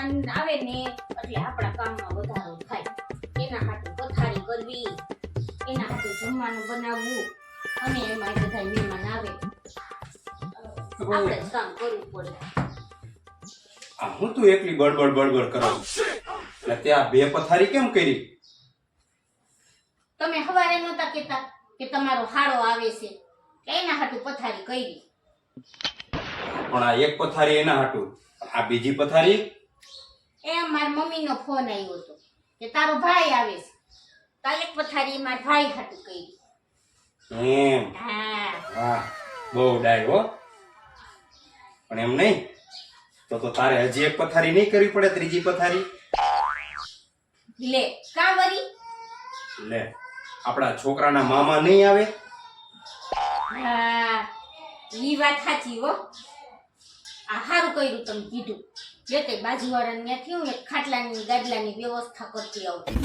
મહેમાન આવે ને એટલે આપણા કામમાં વધારો થાય. એના હાથે પથારી કરવી એના હાટુ જમવાનું બનાવવું અને એમાં બધા મહેમાન આવે. આપણે કામ કરવું પડે. આ હું તું એકલી બળબડ બળબડ કરો એટલે ત્યાં બે પથારી કેમ કરી? તમે હવારે નહોતા કહેતા કે તમારો હાડો આવે છે એના હાટુ પથારી કરી. પણ આ એક પથારી એના હાટુ. આ બીજી પથારી એ મારા મમ્મીનો ફોન આવ્યો હતો કે તારો ભાઈ આવે છે. તા એક પથારી મારા ભાઈ હાટુ કઈ એમ? હા. વાહ બહુ ડાય હો. પણ એમ નહીં? તો તો તારે હજી એક પથારી નહીં કરવી પડે ત્રીજી પથારી? લે કા વરી લે આપણા છોકરાના મામા નહીં આવે? હા ઈ વાત સાચી હો. આ સારું કર્યું તમે કીધું. જે તે બાજીવાળાને ત્યાં થયું ને ખાટલાની ગાડલાની વ્યવસ્થા કરતી આવતી.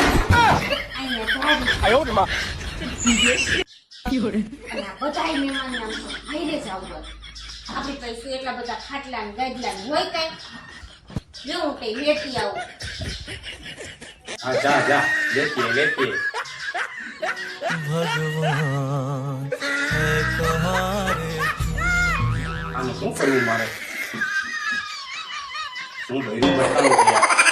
આપણે કહીશું એટલા બધા કઈ. જેવું કઈ લેતી આવું. હા જા જા. લેતી લેતી ભગવાન આમ શું કરવું મારે? 从没用的